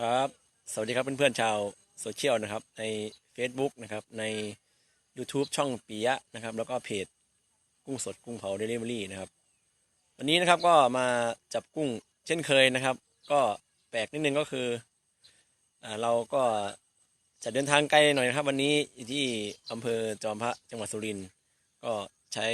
ครับ สวัสดีครับเพื่อนๆชาวโซเชียลนะครับ ใน Facebook นะครับ ใน YouTube ช่องปิยะนะครับ แล้วก็เพจกุ้งสดกุ้งเผาเดลิเวอรี่นะครับ วันนี้นะครับก็มาจับกุ้งเช่นเคยนะครับ ก็แปลกนิดนึงก็คืออ่าเราก็จะเดินทางไกลหน่อยนะครับ วันนี้อยู่ที่อำเภอจอมพระจังหวัดสุรินทร์ก็ใช้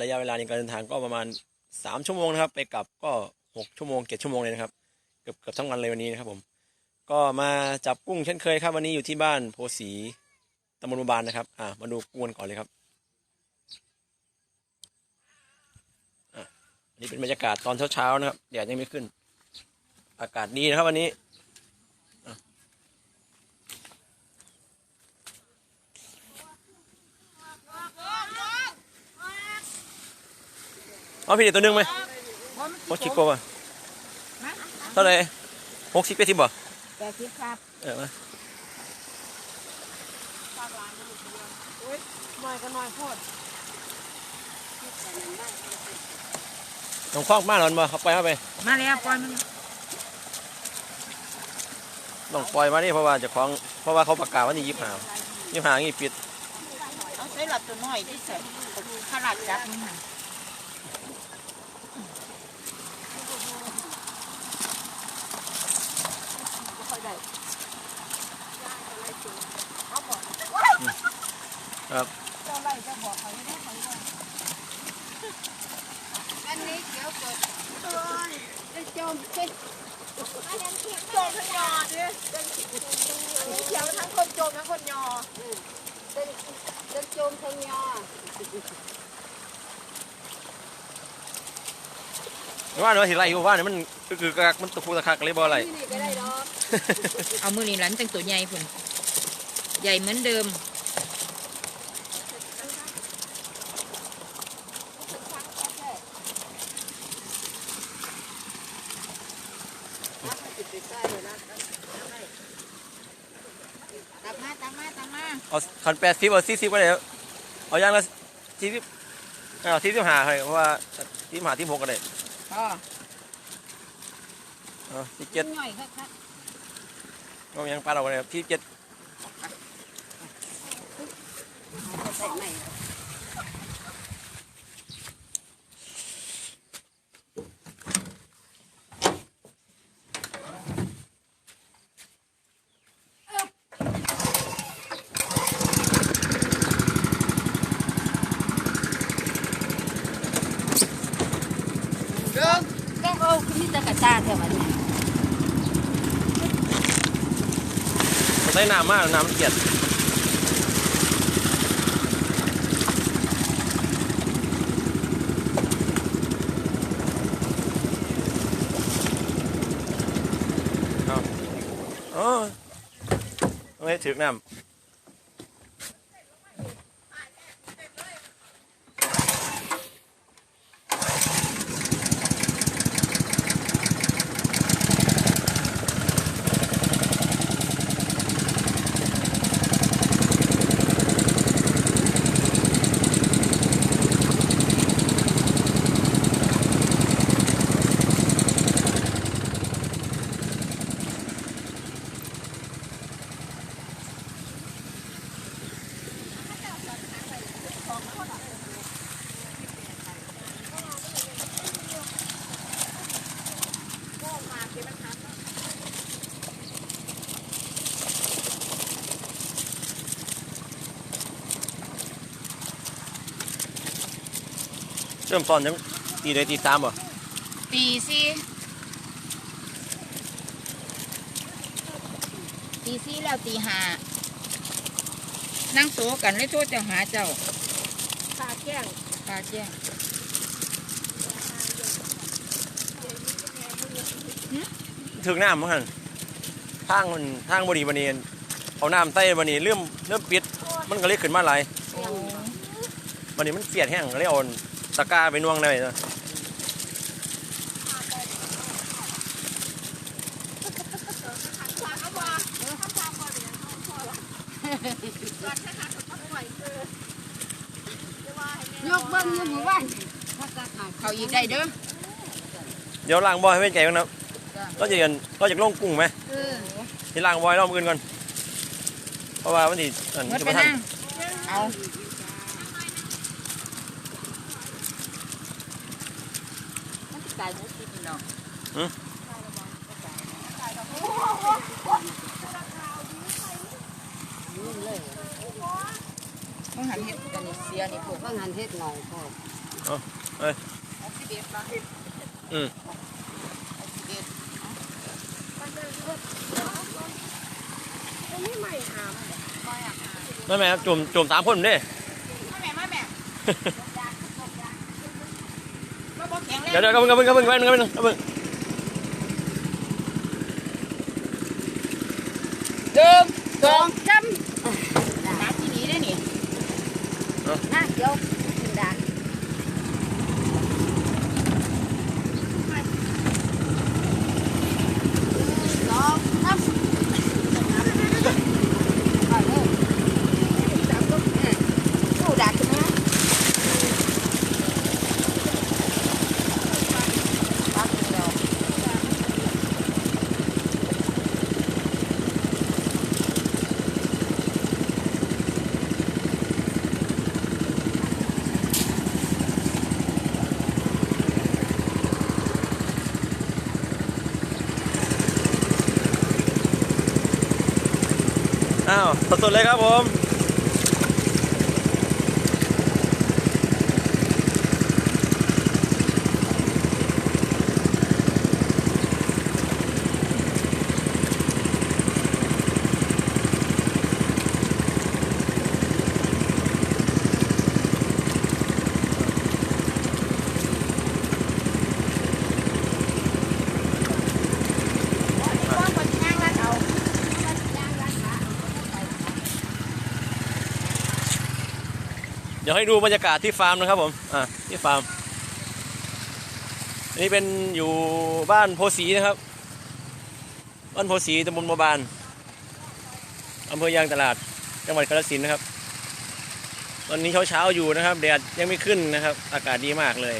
ระยะเวลาในการเดินทางก็ประมาณสามชั่วโมงนะครับ ไปกลับก็หกชั่วโมงเจ็ดชั่วโมงเลยนะครับ กือบเกือบทั้งวันเลยวันนี้นะครับผม ก็มาจับกุ้งเช่นเคยครับวันนี้อยู่ที่บ้านโพสีตำบลบุบานนะครับ อ่ามาดูกุ้งกันก่อนเลยครับอะอันนี้เป็นบรรยากาศตอนเช้าๆนะครับแดดยังไม่ขึ้น อากาศดีนะครับวันนี้อะเอาพี่เด็กตัวหนึงไหมโคชิโกะป่ะ เท่าไหร่หกสิบเปสิบบ่แปดสิบครับเออมาอุ้ยหน่อยก็หน่อยโพดน้องคล้องมาหนอนบ่เขาปล่อยเข้าไป มาแล้วปล่อยมันต้องปล่อยมานี่เพราะว่าเจะคล้าของเพราะว่าเขาประกาศว่านี่ยิบหายิบหางี้ปิด เอาใส่หลับตัวน้อยที่ใส่ขนาดจับนี่ ค่ะครับอกเขาอยู่ดีว่าวันนี้เดี๋ยวเกิดจะจมขึ้นจมทั้งยอดิเดี๋ยวทั้งคนจมทั้งคนยอจะจมทั้งยอว่าเนาะสิไรอยู่ว่าเนี่ยมันคือกักมันตะคูตะคักเลยบ่อะไรเอามือนี่หลันตั้งตัวใหญ่พุ่นใหญ่เหมือนเดิม ตักมาตักมาตักมาเอาคันแปดสิบเอาสี่สิบก็ได้ครับเอาอย่างละสี่สิบเอาสี่สิบห้าเลยเพราะว่าสี่สิบห้าสี่สิบหกก็ได้พ่อเอาสี่เจ็ดหน่อยครับเอาอย่างปลาเราก็ได้ครับสี่เจ็ดใส่ใหม่ ต้องเอาคือมีแต่กระตาแถวนี้มันได้น้ำมากน้ำมันเกลียดเอาอ๋อเอาไว้ถือน้ำ เริ่มตอนยังตีเลยตีสามบ่ตีสี่ตีสี่แล้วตีห้านั่งโซกันเลยโทษจะหาเจ้าขาแข้งปลาแจ้งถึงน้ำมั้งหันทางมันทางบดีบันนี้เอาน้ำใส่บันนี้เริ่มเริ่มปิดมันก็เลยขึ้นมาหลายโอ้บันนี้มันเสียดแห้งก็เลยเอา ตะกร้าไปน่วงได้เลยยกเบิ้งอยู่หมู่บ้านเขาอีกได้เด้อเดี๋ยวล้างบ่อให้เป็นใจกันนะจ้ะก็จะเรียนก็จะลงกุ้งไหมเออที่ล่างบอยรอบอื่นก่อนเพราะว่ามันสิอันเมื่อจะไปมาทันนั่งเอา มันสิตายหมูกินเนาะมึงหันเห็ดกันนี่เสียนี่พวกก็งานเฮ็ดหน่อยพอเอ้ยเอาสิเบ็ดปะอืมเอาสิเบ็ดไม่ใหม่หามก้อยอะไม่แม่ครับจุ่มจุ่มสามคนเด้มาแม่มาแม่ มาบอกแข็งแรงเดี๋ยวเดี๋ยวก็มึงก็มึงก็มึงก็มึงก็มึงก็มึงหนึ่งสองสามน้ำที่นี้ได้นี่หน้าเขียวกินดา สองสาม เอาเลยสามก็เออสู้ดักใช่ไหม ปักเดียว อ้าวสดๆเลยครับผมเดี๋ยวให้ดูบรรยากาศที่ฟาร์มนะครับผมอะที่ฟาร์มอันนี้เป็นอยู่บ้านโพสีนะครับ บ้านโพสีตำบลบัวบานอำเภอยางตลาดจังหวัดกาฬสินธุ์นะครับ ตอนนี้เช้าๆอยู่นะครับแดดยังไม่ขึ้นนะครับ อากาศดีมากเลย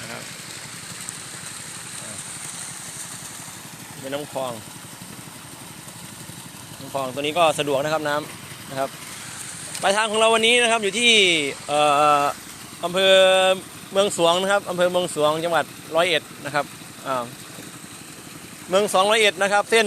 นะครับเป็นน้ำคลองน้ำคลองตัวนี้ก็สะดวกนะครับน้ำนะครับ ปลายทางของเราวันนี้นะครับอยู่ที่อออำเภอเมืองสวงนะครับอำเภอเมืองสวงจังหวัดร้อยเอ็ดนะครับเมืองสองร้อยเอ็ดนะครับ เส้น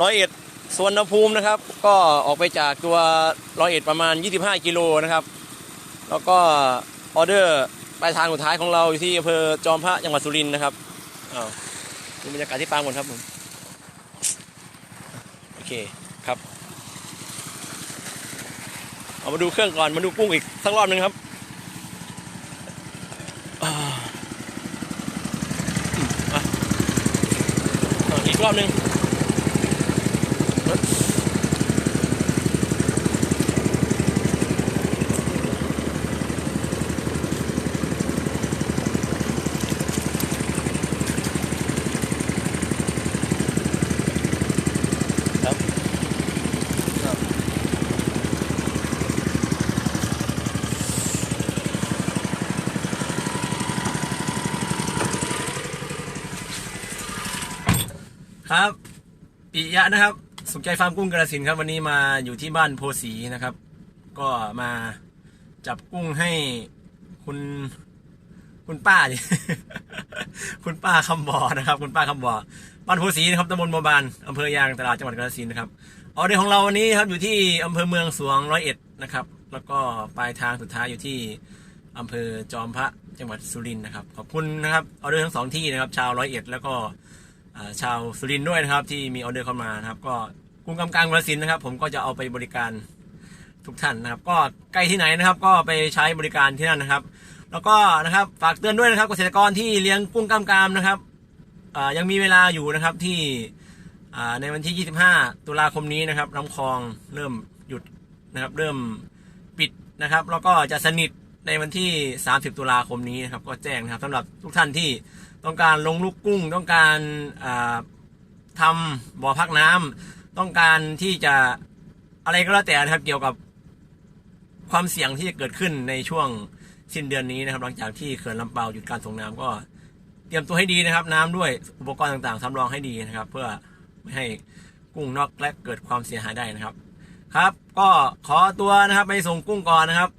ร้อยเอ็ดสวนภูมินะครับ ก็ออกไปจากตัวร้อยเอ็ดประมาณ 25 กิโลนะครับ แล้วก็ออเดอร์ปลายทางสุดท้ายของเราอยู่ที่อำเภอจอมพระจังหวัดสุรินทร์นะครับอ้าวดูบรรยากาศที่ฟาร์มก่อนครับผมโอเคครับ เอามาดูเครื่องก่อนมาดูกุ้งอีกสักรอบหนึ่งครับอีกรอบหนึ่ง ครับปิยะนะครับ สุขใจฟาร์มกุ้งกระสินครับ วันนี้มาอยู่ที่บ้านโพสีนะครับ ก็มาจับกุ้งให้คุณคุณป้า คุณป้าคำบ่อนะครับ คุณป้าคำบ่อบ้านโพสีนะครับตำบลบัวบานอำเภอยางตลาดจังหวัดกาฬสินนะครับออเดอร์ของเราวันนี้ครับอยู่ที่อำเภอเมืองสวงร้อยเอ็ดนะครับ แล้วก็ปลายทางสุดท้ายอยู่ที่อำเภอจอมพระจังหวัดสุรินทร์นะครับ ขอบคุณนะครับออเดอร์ทั้งสองที่นะครับ ชาวร้อยเอ็ดแล้วก็ ชาวสุรินทร์ด้วยนะครับ ที่มีออเดอร์เข้ามานะครับ ก็กรุงกำกลางกรสินนะครับ ผมก็จะเอาไปบริการทุกท่านนะครับ ก็ใกล้ที่ไหนนะครับ ก็ไปใช้บริการที่นั่นนะครับ แล้วก็นะครับฝากเตือนด้วยนะครับเกษตรกรที่เลี้ยงกุ้งกำกามนะครับยังมีเวลาอยู่นะครับที่ในวันที่ 25 ตุลาคมนี้นะครับลำคลองเริ่มหยุดนะครับ เริ่มปิดนะครับ แล้วก็จะสนิท ในวันที่ 30 ตุลาคมนี้นะครับ ก็แจ้งนะครับสำหรับทุกท่านที่ต้องการลงลูกกุ้ง ต้องการทำบ่อพักน้ำต้องการที่จะอะไรก็แล้วแต่นะครับเกี่ยวกับความเสี่ยงที่จะเกิดขึ้นในช่วงสิ้นเดือนนี้นะครับ หลังจากที่เขื่อนลำเปาหยุดการส่งน้ำก็เตรียมตัวให้ดีนะครับ น้ำด้วยอุปกรณ์ต่างๆสำรองให้ดีนะครับ เพื่อไม่ให้กุ้งนอกและเกิดความเสียหายได้นะครับ ครับ ก็ขอตัวนะครับไปส่งกุ้งก่อนนะครับ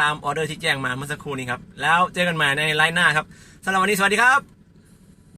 ตามออเดอร์ที่แจ้งมาเมื่อสักครู่นี้ครับ แล้วเจอกันใหม่ในไลน์หน้าครับสำหรับวันนี้สวัสดีครับ